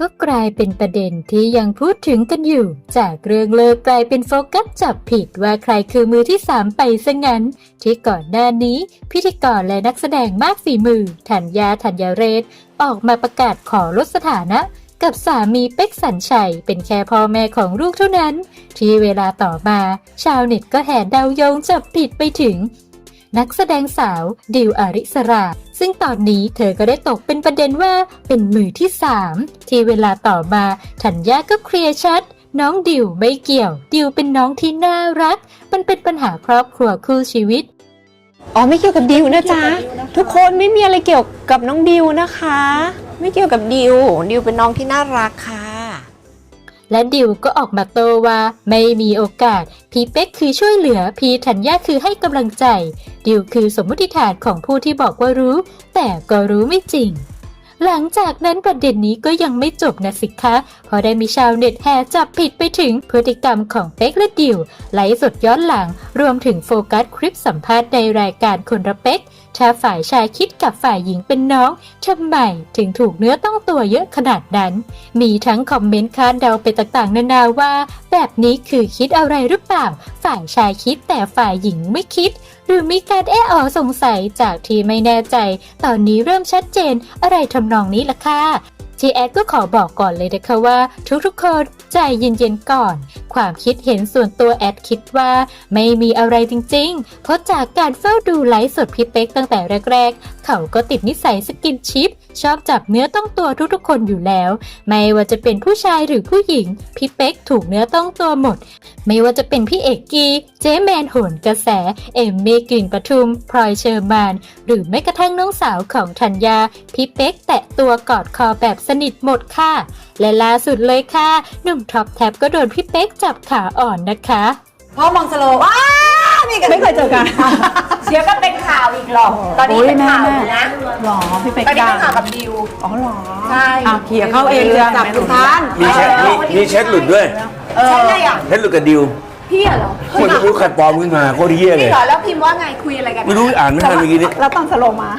ก็กลายเป็นประเด็นที่ยังพูดถึงกันอยู่ จากเรื่องเลิกกลายเป็นโฟกัสจับผิดว่าใครคือมือที่สามไปซะงั้น ที่ก่อนหน้านี้ พิธีกรและนักแสดงมากฝีมือ ธัญญาธัญเรศ ออกมาประกาศขอลดสถานะกับสามีเป็กสัญชัยเป็นแค่พ่อแม่ของลูกเท่านั้น ที่เวลาต่อมา ชาวเน็ตก็แห่เดายงจับผิดไปถึง นักแสดงสาว ดิวอาริสรา ซึ่งตอนนี้เธอก็ได้ตกเป็นประเด็นว่าเป็นมือที่ 3 ที่เวลาต่อมาธัญญาก็เคลียร์ชัด น้องดิวไม่เกี่ยว ดิวเป็นน้องที่น่ารัก มันเป็นปัญหาครอบครัวคู่ชีวิตอ๋อไม่เกี่ยวกับดิวนะจ๊ะทุกคนไม่มีอะไรเกี่ยวกับน้องดิวนะคะ ไม่เกี่ยวกับดิวดิวเป็นน้องที่น่ารักค่ะ และดิวก็ออกมาโตว่าไม่มีโอกาส พีเป๊กคือช่วยเหลือ พีธัญญาคือให้กำลังใจ ดิวคือสมมติฐานของผู้ที่บอกว่ารู้ แต่ก็รู้ไม่จริง หลังจากนั้นประเด็นนี้ก็ยังไม่จบนะสิคะเพราะได้มีชาวเน็ตแห่จับผิดไปถึงพฤติกรรมของเป๊กและดิวไลฟ์สดย้อนหลัง รวมถึงโฟกัสคลิปสัมภาษณ์ในรายการคนระเป๊กถ้าฝ่ายชายคิดกับฝ่ายหญิงเป็นน้องทำไมถึงถูกเนื้อต้องตัวเยอะขนาดนั้น มีทั้งคอมเมนต์คาดเดาไปต่างๆ นานาว่า แบบนี้คือคิดอะไรหรือเปล่า ฝ่ายชายคิดแต่ฝ่ายหญิงไม่คิด หรือมีการแอ้อสงสัยจากที่ไม่แน่ใจ ตอนนี้เริ่มชัดเจนอะไรทำนองนี้ล่ะค่ะทีแอดก็ขอบอกก่อนเลยนะคะว่า ทุกๆคนใจเย็นๆก่อน ความคิดเห็นส่วนตัวแอดคิดว่า ไม่มีอะไรจริงๆ เพราะจากการเฝ้าดูไลฟ์สดพี่เป๊กตั้งแต่แรก ๆ เขาก็ติดนิสัยสกินชิป ชอบจับเนื้อต้องตัวทุกๆคนอยู่แล้ว ไม่ว่าจะเป็นผู้ชายหรือผู้หญิง พี่เป๊กถูกเนื้อต้องตัวหมด ไม่ว่าจะเป็นพี่เอกกี เจ๊แมนโหนกระแส เอมมี่กลิ่นปทุม พลอยเชอร์มาน หรือแม้กระทั่งน้องสาวของธัญญา พี่เป๊กแตะตัวกอดคอแบบสนิทหมดค่ะ และล่าสุดเลยค่ะ หนุ่มท็อปแท็บก็โดนพี่เป๊กจับขาอ่อนนะคะพ่อมองสโลว์ว้านี่กันไม่เคยเจอกันเดี๋ยวก็เป็นข่าวอีกหรอกตอนนี้เป็นข่าวอยู่นะหรอพี่เป็กตอนนี้ดัเป็งนข่าวกับดิวอ๋อหรอใช่อะเขี่ยเข้าเองเลยจับทุกท่านมีเช็ดมีมีเช็ดหลุดด้วย ใช่ไงอะเช็ดหลุดกับดิวพี่เหรอคนจะรู้ใครปลอมขึ้นมาโคตรเหี้ยเลพี่ย เหรอแล้วพิมพ์ว่าไงคุยอะไรกันไม่รู้อ่านไม่ทันเมื่อกี้นี้ แล้วตอนสโลว์มา